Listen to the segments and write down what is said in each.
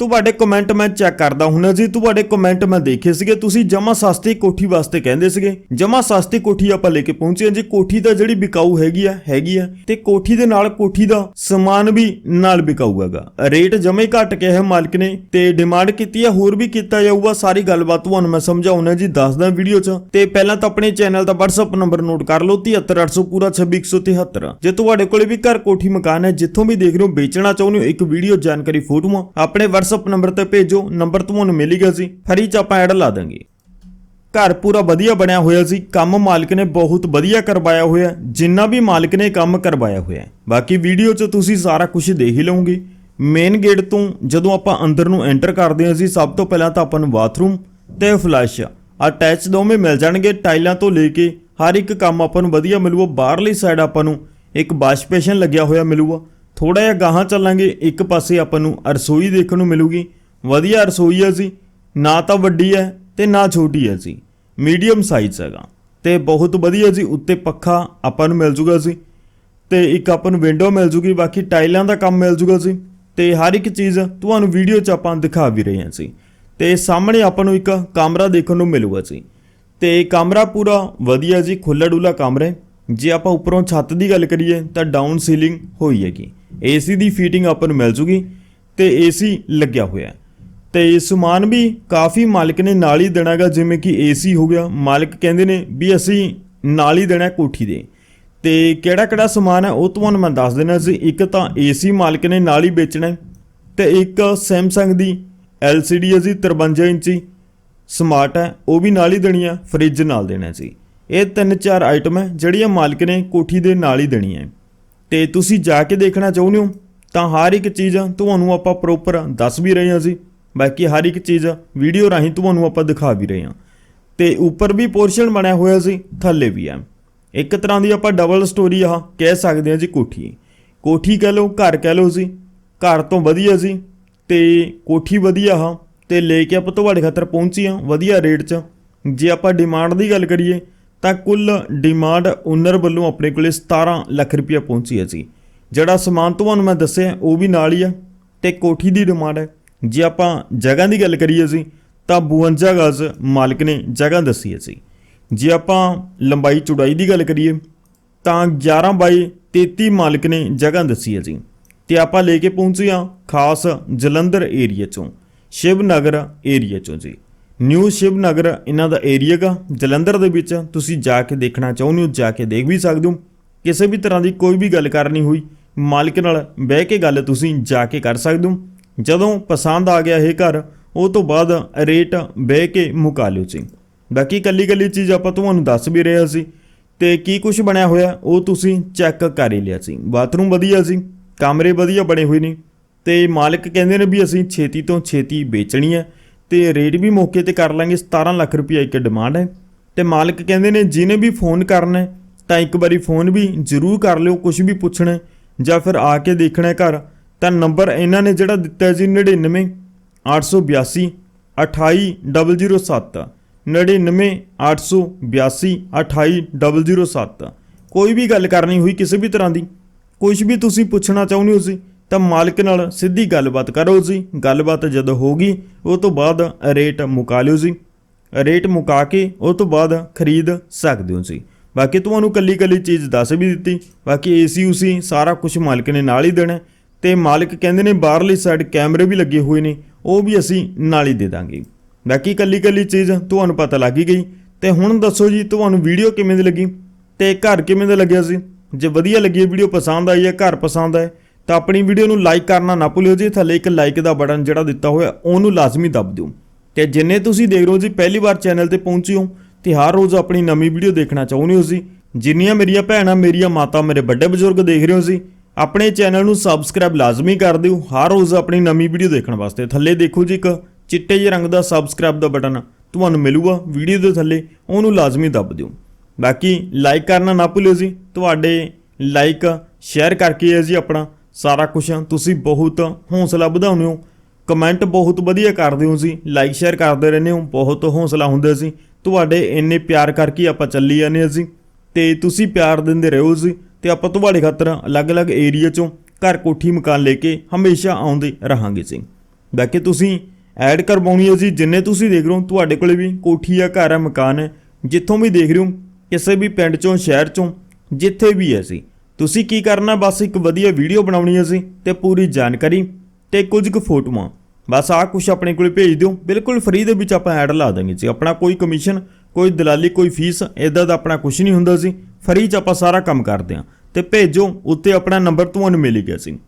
ਤੁਹਾਡੇ ਕਮੈਂਟ ਮੈਂ ਚੈੱਕ ਕਰਦਾ ਹੁਣ ਜੀ ਤੁਹਾਡੇ ਕਮੈਂਟ ਮੈਂ ਦੇਖੇ ਸੀਗੇ, ਤੁਸੀਂ ਜਮਾ ਸਸਤੀ ਕੋਠੀ ਵਾਸਤੇ ਕਹਿੰਦੇ ਸੀਗੇ। ਜਮਾ ਸਸਤੀ ਕੋਠੀ ਆਪਾਂ ਲੈ ਕੇ ਪਹੁੰਚੇ ਜੀ, ਕੋਠੀ ਤਾਂ ਜਿਹੜੀ ਵਿਕਾਊ ਹੈਗੀ ਆ ਹੈਗੀ ਆ, ਤੇ ਕੋਠੀ ਦੇ ਨਾਲ ਕੋਠੀ ਦਾ ਸਮਾਨ ਵੀ ਨਾਲ ਵਿਕਾਊ ਹੈਗਾ। ਰੇਟ ਜਮੇ ਘੱਟ ਕੇ ਹੈ ਮਾਲਕ ਨੇ, ਤੇ ਡਿਮਾਂਡ ਕੀਤੀ ਹੈ ਹੋਰ ਵੀ ਕੀਤਾ ਜਾਊਗਾ, ਸਾਰੀ ਗੱਲਬਾਤ ਤੁਹਾਨੂੰ ਮੈਂ ਸਮਝਾਉਣਾ ਜੀ, ਦੱਸਦਾ ਵੀਡੀਓ 'ਚ। ਤੇ ਪਹਿਲਾਂ ਤਾਂ ਆਪਣੇ ਚੈਨਲ ਦਾ WhatsApp ਨੰਬਰ ਨੋਟ ਕਰ ਲਓ 73800 ਪੂਰਾ 26173 ਜੇ ਤੁਹਾਡੇ ਕੋਲੇ ਵੀ ਘਰ ਕੋਠੀ ਮਕਾਨ ਹੈ, ਜਿੱਥੋਂ ਵੀ ਦੇਖ ਰਹੇ ਹੋ, ਵੇਚਣਾ ਚਾਹੁੰਦੇ ਹੋ, ਇੱਕ ਵੀਡੀਓ ਜਾਣਕਾਰੀ ਫੋਟੋਆਂ, ਆਪਣੇ WhatsApp ਨੰਬਰ ਤੇ ਭੇਜੋ, ਨੰਬਰ ਤੁਹਾਨੂੰ ਮਿਲੇਗਾ ਜੀ ਫਰੀ ਚ ਆਪਾਂ ਐਡ ਲਾ ਦਾਂਗੇ ਘਰ ਪੂਰਾ ਵਧੀਆ ਬਣਿਆ ਹੋਇਆ ਸੀ, ਕੰਮ ਮਾਲਕ ਨੇ ਬਹੁਤ ਵਧੀਆ ਕਰਵਾਇਆ ਹੋਇਆ, ਜਿੰਨਾ ਵੀ ਮਾਲਕ ਨੇ ਕੰਮ ਕਰਵਾਇਆ ਹੋਇਆ ਬਾਕੀ ਵੀਡੀਓ 'ਚ ਤੁਸੀਂ ਸਾਰਾ ਕੁਝ ਦੇਖ ਹੀ ਲਓਗੇ। ਮੇਨ ਗੇਟ ਤੋਂ ਜਦੋਂ ਆਪਾਂ ਅੰਦਰ ਨੂੰ ਐਂਟਰ ਕਰਦੇ ਹਾਂ ਜੀ, ਸਭ ਤੋਂ ਪਹਿਲਾਂ ਤਾਂ ਆਪਾਂ ਨੂੰ ਬਾਥਰੂਮ ਤੇ ਫਲੈਸ਼ ਅਟੈਚ ਦੋਵੇਂ ਮਿਲ ਜਾਣਗੇ। ਟਾਈਲਾਂ ਤੋਂ ਲੈ ਕੇ ਹਰ ਇੱਕ ਕੰਮ ਆਪਾਂ ਨੂੰ ਵਧੀਆ ਮਿਲੂਗਾ। ਬਾਹਰਲੀ ਸਾਈਡ ਆਪਾਂ ਨੂੰ ਇੱਕ ਵਾਸ਼ ਬੇਸਿਨ ਲੱਗਿਆ ਹੋਇਆ ਮਿਲੂਗਾ। ਥੋੜਾ ਜਿਹਾ ਗਾਹਾਂ ਚੱਲਾਂਗੇ, ਇੱਕ ਪਾਸੇ ਆਪਾਂ ਨੂੰ ਰਸੋਈ ਦੇਖਣ ਨੂੰ ਮਿਲੂਗੀ। ਵਧੀਆ ਰਸੋਈ ਹੈ ਜੀ। ਨਾ ਤਾਂ ਵੱਡੀ ਹੈ ਤੇ ਨਾ ਛੋਟੀ ਹੈ ਜੀ। ਮੀਡੀਅਮ ਸਾਈਜ਼ ਹੈਗਾ। ਤੇ ਬਹੁਤ ਵਧੀਆ ਜੀ, ਉੱਤੇ ਪੱਖਾ ਆਪਾਂ ਨੂੰ ਮਿਲ ਜੂਗਾ ਜੀ। ਤੇ ਇੱਕ ਆਪਾਂ ਨੂੰ ਵਿੰਡੋ ਮਿਲ ਜੂਗੀ, ਬਾਕੀ ਟਾਈਲਾਂ ਦਾ ਕੰਮ ਮਿਲ ਜੂਗਾ ਜੀ। ਤੇ ਹਰ ਇੱਕ ਚੀਜ਼ ਤੁਹਾਨੂੰ ਵੀਡੀਓ 'ਚ ਆਪਾਂ ਦਿਖਾ ਵੀ ਰਹੇ ਹਾਂ ਜੀ। ਤੇ ਸਾਹਮਣੇ ਆਪਾਂ ਨੂੰ ਇੱਕ ਕਮਰਾ ਦੇਖਣ ਨੂੰ ਮਿਲੂਗਾ ਜੀ। ਤੇ ਕਮਰਾ ਪੂਰਾ ਵਧੀਆ ਜੀ ਖੁੱਲਾ ਡੁੱਲਾ ਕਮਰਾ ਜੇ ਆਪਾਂ ਉੱਪਰੋਂ ਛੱਤ ਦੀ ਗੱਲ ਕਰੀਏ, ਤਾਂ ਡਾਊਨ ਸੀਲਿੰਗ ਹੋਈ ਹੈਗੀ। ਏਸੀ ਦੀ ਫੀਟਿੰਗ ਆਪਾਂ ਨੂੰ ਮਿਲ ਜੂਗੀ ਤੇ ਏਸੀ ਲੱਗਿਆ ਹੋਇਆ ਹੈ। ਤੇ ਸਮਾਨ ਵੀ ਕਾਫੀ ਮਾਲਕ ਨੇ ਨਾਲ ਹੀ ਦੇਣਾਗਾ ਜਿਵੇਂ ਕਿ ਏਸੀ ਹੋ ਗਿਆ। ਮਾਲਕ ਕਹਿੰਦੇ ਨੇ ਵੀ ਅਸੀਂ ਨਾਲ ਹੀ ਦੇਣਾ ਕੋਠੀ ਦੇ। ਤੇ ਕਿਹੜਾ ਕਿਹੜਾ ਸਮਾਨ ਹੈ ਉਹ ਤੁਹਾਨੂੰ ਮੈਂ ਦੱਸ ਦੇਣਾ ਸੀ। ਇੱਕ ਤਾਂ ਏਸੀ ਮਾਲਕ ਨੇ ਨਾਲ ਹੀ ਵੇਚਣਾ ਹੈ ਤੇ ਇੱਕ ਸੈਮਸੰਗ ਦੀ LCD ਹੈ ਜੀ 53 ਇੰਚੀ। ਸਮਾਰਟ ਹੈ, ਉਹ ਵੀ ਨਾਲ ਹੀ ਦੇਣੀ ਆ ਫ੍ਰਿਜ ਨਾਲ ਦੇਣਾ ਸੀ ਇਹ ਤਿੰਨ ਚਾਰ ਆਈਟਮ ਹੈ ਜਿਹੜੀਆਂ ਮਾਲਕ ਨੇ ਕੋਠੀ ਦੇ ਨਾਲ ਹੀ ਦੇਣੀ ਹੈ। ਤੇ ਤੁਸੀਂ ਜਾ ਕੇ ਦੇਖਣਾ ਚਾਹੁੰਦੇ ਹੋ, ਤਾਂ ਹਰ ਇੱਕ ਚੀਜ਼ ਤੁਹਾਨੂੰ ਆਪਾਂ ਪ੍ਰੋਪਰ ਦੱਸ ਵੀ ਰਹੇ ਹਾਂ ਜੀ ਬਾਕੀ ਹਰ ਇੱਕ ਚੀਜ਼ ਵੀਡੀਓ ਰਾਹੀਂ ਤੁਹਾਨੂੰ ਆਪਾਂ ਦਿਖਾ ਵੀ ਰਹੇ ਹਾਂ। ਤੇ ਉੱਪਰ ਵੀ ਪੋਰਸ਼ਨ ਬਣਿਆ ਹੋਇਆ ਸੀ, ਥੱਲੇ ਵੀ ਹੈ। ਇੱਕ ਤਰ੍ਹਾਂ ਦੀ ਆਪਾਂ ਡਬਲ ਸਟੋਰੀ ਆ ਕਹਿ ਸਕਦੇ ਹਾਂ ਜੀ ਕੋਠੀ। ਕੋਠੀ ਕਹਿ ਲਓ, ਘਰ ਕਹਿ ਲਓ ਸੀ ਘਰ ਤੋਂ ਵਧੀਆ ਸੀ ਤੇ ਕੋਠੀ ਵਧੀਆ ਆ ਤੇ ਲੈ ਕੇ ਆਪਾਂ ਤੁਹਾਡੇ ਖਾਤਰ ਪਹੁੰਚੀ ਆ ਵਧੀਆ ਰੇਟ 'ਚ। ਜੇ ਆਪਾਂ ਡਿਮਾਂਡ ਦੀ ਗੱਲ ਕਰੀਏ ਤਾਂ ਕੁੱਲ ਡਿਮਾਂਡ ਓਨਰ ਵੱਲੋਂ ਆਪਣੇ ਕੋਲੇ 17 ਲੱਖ ਰੁਪਇਆ ਪਹੁੰਚੀ ਹੈ ਜੀ। ਜਿਹੜਾ ਸਮਾਨ ਤੁਹਾਨੂੰ ਮੈਂ ਦੱਸਿਆ, ਉਹ ਵੀ ਨਾਲ ਹੀ ਆ ਤੇ ਕੋਠੀ ਦੀ ਡਿਮਾਂਡ ਹੈ। ਜੇ ਆਪਾਂ ਜਗ੍ਹਾ ਦੀ ਗੱਲ ਕਰੀਏ ਜੀ, ਤਾਂ 52 ਗਜ਼ ਮਾਲਕ ਨੇ ਜਗ੍ਹਾ ਦੱਸੀ ਹੈ ਜੀ। ਜੇ ਆਪਾਂ ਲੰਬਾਈ ਚੌੜਾਈ ਦੀ ਗੱਲ ਕਰੀਏ, ਤਾਂ 11 ਬਾਈ 33 ਮਾਲਕ ਨੇ ਜਗ੍ਹਾ ਦੱਸੀ ਹੈ ਜੀ। ਤੇ ਆਪਾਂ ਲੈ ਕੇ ਪਹੁੰਚੇ ਹਾਂ ਖਾਸ ਜਲੰਧਰ ਏਰੀਆ ਚੋਂ ਸ਼ਿਵ ਨਗਰ ਏਰੀਆ ਚੋਂ ਜੀ। ਨਿਊ ਸ਼ਿਵ ਨਗਰ ਇਹਨਾਂ ਦਾ ਏਰੀਆ ਗਾ, ਜਲੰਧਰ ਦੇ ਵਿੱਚ ਤੁਸੀਂ ਜਾ ਕੇ ਦੇਖਣਾ ਚਾਹੁੰਦੇ ਹੋ, ਜਾ ਕੇ ਦੇਖ ਵੀ ਸਕਦੇ ਹੋ। ਕਿਸੇ ਵੀ ਤਰ੍ਹਾਂ ਦੀ ਕੋਈ ਵੀ ਗੱਲ ਕਰਨੀ ਹੋਈ, ਮਾਲਕ ਨਾਲ ਬਹਿ ਕੇ ਗੱਲ ਤੁਸੀਂ ਜਾ ਕੇ ਕਰ ਸਕਦੇ ਹੋ। ਜਦੋਂ ਪਸੰਦ ਆ ਗਿਆ ਇਹ ਘਰ, ਉਹ ਤੋਂ ਬਾਅਦ ਰੇਟ ਬਹਿ ਕੇ ਮੁਕਾ ਲਿਓ ਜੀ। ਬਾਕੀ ਕੱਲੀ ਕੱਲੀ ਚੀਜ਼ ਆਪਾਂ ਤੁਹਾਨੂੰ ਦੱਸ ਵੀ ਰਹੇ ਸੀ ਤੇ ਕੀ ਕੁਝ ਬਣਿਆ ਹੋਇਆ, ਉਹ ਤੁਸੀਂ ਚੈੱਕ ਕਰ ਹੀ ਲਿਆ ਸੀ ਬਾਥਰੂਮ ਵਧੀਆ ਸੀ ਕਮਰੇ ਵਧੀਆ ਬਣੇ ਹੋਏ ਨੇ। ਤੇ ਮਾਲਕ ਕਹਿੰਦੇ ਨੇ ਵੀ ਅਸੀਂ ਛੇਤੀ ਤੋਂ ਛੇਤੀ ਵੇਚਣੀ ਹੈ। ਤੇ ਰੇਟ ਵੀ ਮੌਕੇ ਤੇ ਕਰ ਲਾਂਗੇ 17 ਲੱਖ ਰੁਪਏ ਇੱਕ ਡਿਮਾਂਡ ਹੈ। ਤੇ ਮਾਲਕ ਕਹਿੰਦੇ ਨੇ ਜਿਹਨੇ ਵੀ ਫੋਨ ਕਰਨਾ ਹੈ, ਤਾਂ ਇੱਕ ਵਾਰੀ ਫੋਨ ਵੀ ਜ਼ਰੂਰ ਕਰ ਲਿਓ ਕੁਝ ਵੀ ਪੁੱਛਣਾ ਜਾਂ ਫਿਰ ਆ ਕੇ ਦੇਖਣਾ ਘਰ। ਤਾਂ ਨੰਬਰ ਇਹਨਾਂ ਨੇ ਜਿਹੜਾ ਦਿੱਤਾ ਹੈ ਜੀ 99 882 28007 99 882 28007 ਕੋਈ ਵੀ ਗੱਲ ਕਰਨੀ ਹੋਈ ਕਿਸੇ ਵੀ ਤਰ੍ਹਾਂ ਦੀ ਕੁਝ ਵੀ ਤੁਸੀਂ ਪੁੱਛਣਾ ਚਾਹੁੰਦੇ ਹੋ ਸੀ ਤਾਂ ਮਾਲਕ ਨਾਲ ਸਿੱਧੀ ਗੱਲਬਾਤ ਕਰੋ ਜੀ। ਗੱਲਬਾਤ ਜਦੋਂ ਹੋਗੀ ਉਹ ਤੋਂ ਬਾਅਦ ਰੇਟ ਮੁਕਾ ਲਿਓ ਜੀ। ਰੇਟ ਮੁਕਾ ਕੇ ਉਹ ਤੋਂ ਬਾਅਦ ਖਰੀਦ ਸਕਦੇ ਹੋ ਜੀ। ਬਾਕੀ ਤੁਹਾਨੂੰ ਕੱਲੀ ਕੱਲੀ ਚੀਜ਼ ਦੱਸ ਵੀ ਦਿੱਤੀ। ਬਾਕੀ ਏਸੀ ਉਸੀ ਸਾਰਾ ਕੁਝ ਮਾਲਕ ਨੇ ਨਾਲ ਹੀ ਦੇਣਾ ਤੇ ਮਾਲਕ ਕਹਿੰਦੇ ਨੇ ਬਾਹਰਲੀ ਸਾਈਡ ਕੈਮਰੇ ਵੀ ਲੱਗੇ ਹੋਏ ਨੇ, ਉਹ ਵੀ ਅਸੀਂ ਨਾਲ ਹੀ ਦੇ ਦਾਂਗੇ। ਬਾਕੀ ਕੱਲੀ ਕੱਲੀ ਚੀਜ਼ ਤੁਹਾਨੂੰ ਪਤਾ ਲੱਗ ਹੀ ਗਈ। ਤੇ ਹੁਣ ਦੱਸੋ ਜੀ, ਤੁਹਾਨੂੰ ਵੀਡੀਓ ਕਿਵੇਂ ਦੀ ਲੱਗੀ? ਤੇ ਘਰ ਕਿਵੇਂ ਦਾ ਲੱਗਿਆ ਸੀ? ਜੇ ਵਧੀਆ ਲੱਗੀ ਵੀਡੀਓ ਪਸੰਦ ਆਈ ਹੈ, ਘਰ ਪਸੰਦ ਆਏ ਤਾਂ ਆਪਣੀ ਵੀਡੀਓ ਨੂੰ ਲਾਈਕ ਕਰਨਾ ਨਾ ਭੁੱਲਿਓ ਜੀ। ਥੱਲੇ ਇੱਕ ਲਾਈਕ ਦਾ ਬਟਨ ਜਿਹੜਾ ਦਿੱਤਾ ਹੋਇਆ, ਉਹਨੂੰ ਲਾਜ਼ਮੀ ਦਬ ਦਿਓ। ਤੇ ਜਿੰਨੇ ਤੁਸੀਂ ਦੇਖ ਰਹੇ ਹੋ ਜੀ, ਪਹਿਲੀ ਵਾਰ ਚੈਨਲ ਤੇ ਪਹੁੰਚੇ ਹੋ, ਤੇ ਹਰ ਰੋਜ਼ ਆਪਣੀ ਨਵੀਂ ਵੀਡੀਓ ਦੇਖਣਾ ਚਾਹੁੰਦੇ ਹੋ ਜੀ। ਜਿੰਨੀਆਂ ਮੇਰੀਆਂ ਭੈਣਾਂ, ਮੇਰੀਆਂ ਮਾਤਾ, ਮੇਰੇ ਵੱਡੇ ਬਜ਼ੁਰਗ ਦੇਖ ਰਹੇ ਹੋ ਜੀ, ਆਪਣੇ ਚੈਨਲ ਨੂੰ ਸਬਸਕ੍ਰਾਈਬ ਲਾਜ਼ਮੀ ਕਰ ਦਿਓ, ਹਰ ਰੋਜ਼ ਆਪਣੀ ਨਵੀਂ ਵੀਡੀਓ ਦੇਖਣ ਵਾਸਤੇ। ਥੱਲੇ ਦੇਖੋ ਜੀ ਇੱਕ ਚਿੱਟੇ ਜਿਹੇ ਰੰਗ ਦਾ ਸਬਸਕ੍ਰਾਈਬ ਦਾ ਬਟਨ, ਤੁਹਾਨੂੰ ਮਿਲੂਗਾ ਵੀਡੀਓ ਦੇ ਥੱਲੇ, ਉਹਨੂੰ ਲਾਜ਼ਮੀ ਦਬ ਦਿਓ। ਬਾਕੀ ਲਾਈਕ ਕਰਨਾ ਨਾ ਭੁੱਲਿਓ ਜੀ, ਤੁਹਾਡੇ ਲਾਈਕ ਸ਼ੇਅਰ ਕਰਕੇ ਹੈ ਜੀ ਆਪਣਾ। ਸਾਰਾ ਕੁਝ ਤੁਸੀਂ ਬਹੁਤ ਹੌਸਲਾ ਵਧਾਉਂਦੇ ਹੋ। ਕਮੈਂਟ ਬਹੁਤ ਵਧੀਆ ਕਰਦੇ ਹੋ ਜੀ। ਲਾਈਕ ਸ਼ੇਅਰ ਕਰਦੇ ਰਹਿੰਦੇ ਹੋ। ਬਹੁਤ ਹੌਸਲਾ ਹੁੰਦਾ ਸੀ ਤੁਹਾਡੇ ਇੰਨੇ ਪਿਆਰ ਕਰਕੇ ਆਪਾਂ ਚੱਲੀ ਜਾਂਦੇ ਹਾਂ ਜੀ। ਤੇ ਤੁਸੀਂ ਪਿਆਰ ਦਿੰਦੇ ਰਹੋ ਜੀ। ਤੇ ਆਪਾਂ ਤੁਹਾਡੇ ਖਾਤਰ ਅਲੱਗ-ਅਲੱਗ ਏਰੀਆ ਚੋਂ ਘਰ ਕੋਠੀ ਮਕਾਨ ਲੈ ਕੇ ਹਮੇਸ਼ਾ ਆਉਂਦੇ ਰਹਾਂਗੇ ਜੀ। ਬਾਕੀ ਤੁਸੀਂ ਐਡ ਕਰਵਾਉਣੀ ਹੈ ਜੀ। ਜਿੰਨੇ ਤੁਸੀਂ ਦੇਖ ਰਹੇ ਹੋ, ਤੁਹਾਡੇ ਕੋਲੇ ਵੀ ਕੋਠੀ ਆ, ਘਰ ਆ, ਮਕਾਨ ਹੈ ਜਿੱਥੋਂ ਵੀ ਦੇਖ ਰਹੇ ਹੋ, ਕਿਸੇ ਵੀ ਪਿੰਡ ਚੋਂ, ਸ਼ਹਿਰ ਚੋਂ, ਜਿੱਥੇ ਵੀ ਹੈ ਜੀ। ਤੁਸੀਂ ਕੀ ਕਰਨਾ? ਬਸ ਇੱਕ ਵਧੀਆ ਵੀਡੀਓ ਬਣਾਉਣੀ ਹੈ ਸੀ ਤੇ ਪੂਰੀ ਜਾਣਕਾਰੀ ਤੇ ਕੁਝ ਕੁ ਫੋਟੋਆਂ। ਬਸ ਆਹ ਕੁਛ ਆਪਣੇ ਕੋਲੇ ਭੇਜ ਦਿਓ। ਬਿਲਕੁਲ ਫ੍ਰੀ ਦੇ ਵਿੱਚ ਆਪਾਂ ਐਡ ਲਾ ਦਾਂਗੇ ਜੀ। ਆਪਣਾ ਕੋਈ ਕਮਿਸ਼ਨ ਕੋਈ ਦਲਾਲੀ, ਕੋਈ ਫੀਸ ਇਦਾਂ ਦਾ ਆਪਣਾ ਕੁਝ ਨਹੀਂ ਹੁੰਦਾ ਸੀ ਫ੍ਰੀ ਚ ਆਪਾਂ ਸਾਰਾ ਕੰਮ ਕਰਦੇ ਹਾਂ। ਤੇ ਭੇਜੋ, ਉੱਤੇ ਆਪਣਾ ਨੰਬਰ ਤੁਹਾਨੂੰ ਮਿਲ ਗਿਆ ਸੀ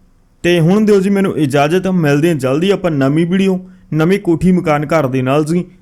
ਤੇ ਹੁਣ ਦਿਓ ਜੀ ਮੈਨੂੰ ਇਜਾਜ਼ਤ। ਮਿਲਦੇ ਹਾਂ ਜਲਦੀ ਆਪਾਂ ਨਵੀਂ ਵੀਡੀਓ, ਨਵੀਂ ਕੋਠੀ ਮਕਾਨ ਘਰ ਦੇ ਨਾਲ ਜੀ।